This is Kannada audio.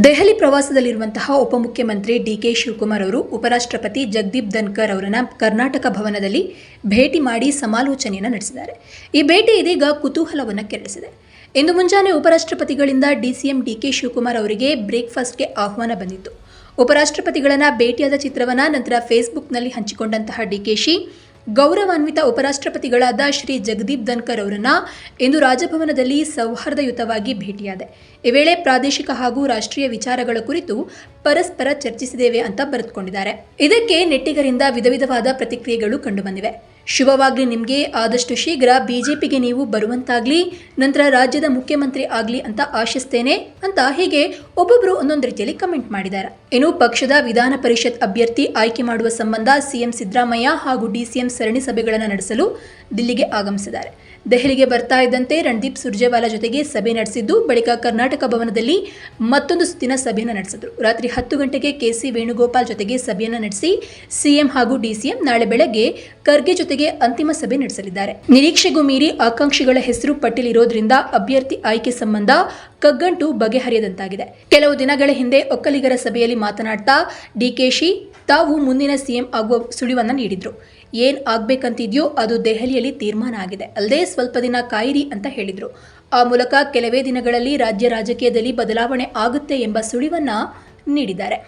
ದೆಹಲಿ ಪ್ರವಾಸದಲ್ಲಿರುವಂತಹ ಉಪಮುಖ್ಯಮಂತ್ರಿ ಡಿಕೆ ಶಿವಕುಮಾರ್ ಅವರು ಉಪರಾಷ್ಟ್ರಪತಿ ಜಗದೀಪ್ ಧನ್ಕರ್ ಅವರನ್ನು ಕರ್ನಾಟಕ ಭವನದಲ್ಲಿ ಭೇಟಿ ಮಾಡಿ ಸಮಾಲೋಚನೆಯನ್ನು ನಡೆಸಿದ್ದಾರೆ. ಈ ಭೇಟಿ ಇದೀಗ ಕುತೂಹಲವನ್ನು ಕೆರಳಿಸಿದೆ. ಇಂದು ಮುಂಜಾನೆ ಉಪರಾಷ್ಟ್ರಪತಿಗಳಿಂದ ಡಿಸಿಎಂ ಡಿಕೆ ಶಿವಕುಮಾರ್ ಅವರಿಗೆ ಬ್ರೇಕ್ಫಾಸ್ಟ್ಗೆ ಆಹ್ವಾನ ಬಂದಿತ್ತು. ಉಪರಾಷ್ಟ್ರಪತಿಗಳನ್ನ ಭೇಟಿಯಾದ ಚಿತ್ರವನ್ನ ನಂತರ ಫೇಸ್ಬುಕ್ನಲ್ಲಿ ಹಂಚಿಕೊಂಡಂತಹ ಡಿಕೆಶಿ ಗೌರವಾನ್ವಿತ ಉಪರಾಷ್ಟ್ರಪತಿಗಳಾದ ಶ್ರೀ ಜಗದೀಪ್ ಧನ್ಕರ್ ಅವರನ್ನ ಇಂದು ರಾಜಭವನದಲ್ಲಿ ಸೌಹಾರ್ದಯುತವಾಗಿ ಭೇಟಿಯಾದೆ. ಈ ವೇಳೆ ಪ್ರಾದೇಶಿಕ ಹಾಗೂ ರಾಷ್ಟ್ರೀಯ ವಿಚಾರಗಳ ಕುರಿತು ಪರಸ್ಪರ ಚರ್ಚಿಸಿದ್ದೇವೆ ಅಂತ ಬರೆದುಕೊಂಡಿದ್ದಾರೆ. ಇದಕ್ಕೆ ನೆಟ್ಟಿಗರಿಂದ ವಿಧ ವಿಧವಾದ ಪ್ರತಿಕ್ರಿಯೆಗಳು ಕಂಡುಬಂದಿವೆ. ಶುಭವಾಗ್ಲಿ ನಿಮಗೆ. ಆದಷ್ಟು ಶೀಘ್ರ ಬಿಜೆಪಿಗೆ ನೀವು ಬರುವಂತಾಗ್ಲಿ. ನಂತರ ರಾಜ್ಯದ ಮುಖ್ಯಮಂತ್ರಿ ಆಗಲಿ ಅಂತ ಆಶಿಸ್ತೇನೆ ಅಂತ ಹೀಗೆ ಒಬ್ಬೊಬ್ಬರು ಒಂದೊಂದು ರೀತಿಯಲ್ಲಿ ಕಮೆಂಟ್ ಮಾಡಿದ್ದಾರೆ ಇನ್ನು ಪಕ್ಷದ ವಿಧಾನ ಪರಿಷತ್ ಅಭ್ಯರ್ಥಿ ಆಯ್ಕೆ ಮಾಡುವ ಸಂಬಂಧ ಸಿಎಂ ಸಿದ್ದರಾಮಯ್ಯ ಹಾಗೂ ಡಿಸಿಎಂ ಸರಣಿ ಸಭೆಗಳನ್ನು ನಡೆಸಲು ದಿಲ್ಲಿಗೆ ಆಗಮಿಸಿದ್ದಾರೆ. ದೆಹಲಿಗೆ ಬರ್ತಾ ಇದ್ದಂತೆ ರಣದೀಪ್ ಸುರ್ಜೇವಾಲಾ ಜೊತೆಗೆ ಸಭೆ ನಡೆಸಿದ್ದು, ಬಳಿಕ ಕರ್ನಾಟಕ ಭವನದಲ್ಲಿ ಮತ್ತೊಂದು ಸುತ್ತಿನ ಸಭೆಯನ್ನು ನಡೆಸಿದರು. ರಾತ್ರಿ ಹತ್ತು ಗಂಟೆಗೆ ಕೆಸಿ ವೇಣುಗೋಪಾಲ್ ಜೊತೆಗೆ ಸಭೆಯನ್ನು ನಡೆಸಿ, ಸಿಎಂ ಹಾಗೂ ಡಿಸಿಎಂ ನಾಳೆ ಬೆಳಗ್ಗೆ ಖರ್ಗೆ ಜೊತೆಗೆ ಅಂತಿಮ ಸಭೆ ನಡೆಸಲಿದ್ದಾರೆ. ನಿರೀಕ್ಷೆಗೂ ಮೀರಿ ಆಕಾಂಕ್ಷಿಗಳ ಹೆಸರು ಪಟ್ಟಿಲಿರೋದ್ರಿಂದ ಅಭ್ಯರ್ಥಿ ಆಯ್ಕೆ ಸಂಬಂಧ ಕಗ್ಗಂಟು ಬಗೆಹರಿಯದಂತಾಗಿದೆ. ಕೆಲವು ದಿನಗಳ ಹಿಂದೆ ಒಕ್ಕಲಿಗರ ಸಭೆಯಲ್ಲಿ ಮಾತನಾಡ್ತಾ ಡಿಕೆಶಿ ತಾವು ಮುಂದಿನ ಸಿಎಂ ಆಗುವ ಸುಳಿವನ್ನ ನೀಡಿದ್ರು. ಏನ್ ಆಗ್ಬೇಕಂತಿದ್ಯೋ ಅದು ದೆಹಲಿಯಲ್ಲಿ ತೀರ್ಮಾನ ಆಗಿದೆ. ಅಲ್ಲದೆ ಸ್ವಲ್ಪ ದಿನ ಕಾಯಿರಿ ಅಂತ ಹೇಳಿದ್ರು. ಆ ಮೂಲಕ ಕೆಲವೇ ದಿನಗಳಲ್ಲಿ ರಾಜ್ಯ ರಾಜಕೀಯದಲ್ಲಿ ಬದಲಾವಣೆ ಆಗುತ್ತೆ ಎಂಬ ಸುಳಿವನ್ನ ನೀಡಿದ್ದಾರೆ.